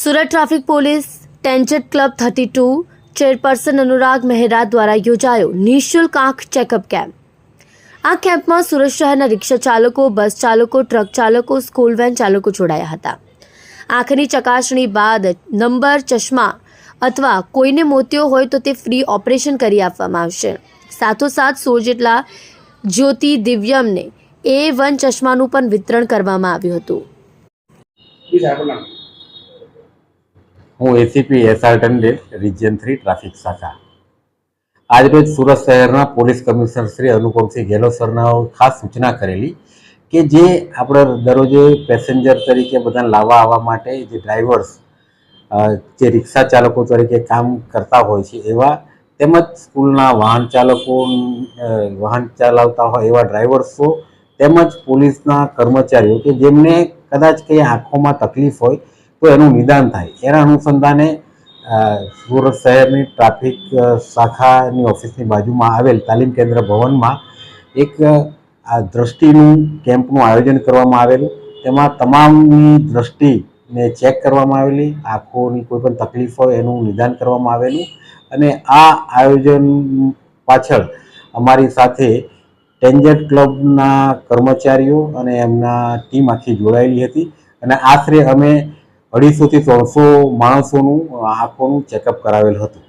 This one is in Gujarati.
Surat traffic police tangent club thirty two chairperson Anurag Mehra દ્વારા યોજાયો નિઃશુલ્ક આંખ ચેકઅપ કેમ્પ. આ કેમ્પમાં સુરત શહેરના રિક્ષા ચાલકો, બસ ચાલકો, ટ્રક ચાલકો, સ્કૂલ વેન ચાલકો જોડાયા હતા. આંખની ચકાસણી બાદ નંબર, ચશ્મા અથવા કોઈને મોતિયો હોય તો તે ફ્રી ઓપરેશન કરી આપવામાં આવશે. સાથોસાથ સો જેટલા જ્યોતિ દિવ્યમને એ વન ચશ્માનું પણ વિતરણ કરવામાં આવ્યું હતું. હું ACP SR Tandel region three traffic શાખા આજરોજ સુરત શહેરના પોલીસ કમિશનર શ્રી અનુપમસિંહ ગેહલોત સરના ખાસ સૂચના કરેલી કે જે આપણે દરરોજે પેસેન્જર તરીકે બધાને લાવવા આવવા માટે જે ડ્રાઈવર્સ જે રિક્ષા ચાલકો તરીકે કામ કરતા હોય છે એવા તેમજ સ્કૂલના વાહન ચાલકો વાહન ચલાવતા હોય એવા ડ્રાઈવર્સો તેમજ પોલીસના કર્મચારીઓ કે જેમને કદાચ કંઈ આંખોમાં તકલીફ હોય તો એનું નિદાન થાય. એના અનુસંધાને સુરત શહેરની ટ્રાફિક શાખાની ઓફિસની બાજુમાં આવેલ તાલીમ કેન્દ્ર ભવનમાં એક આ દ્રષ્ટિનું કેમ્પનું આયોજન કરવામાં આવેલું. તેમાં તમામની દ્રષ્ટિને ચેક કરવામાં આવેલી, આંખોની કોઈ પણ તકલીફ હોય એનું નિદાન કરવામાં આવેલું. અને આ આયોજન પાછળ અમારી સાથે ટેન્જેટ ક્લબના કર્મચારીઓ અને એમના ટીમ આખી જોડાયેલી હતી. અને આશરે અમે અઢીસોથી ત્રણસો માણસોનું આંખોનું ચેકઅપ કરાવેલ હતું.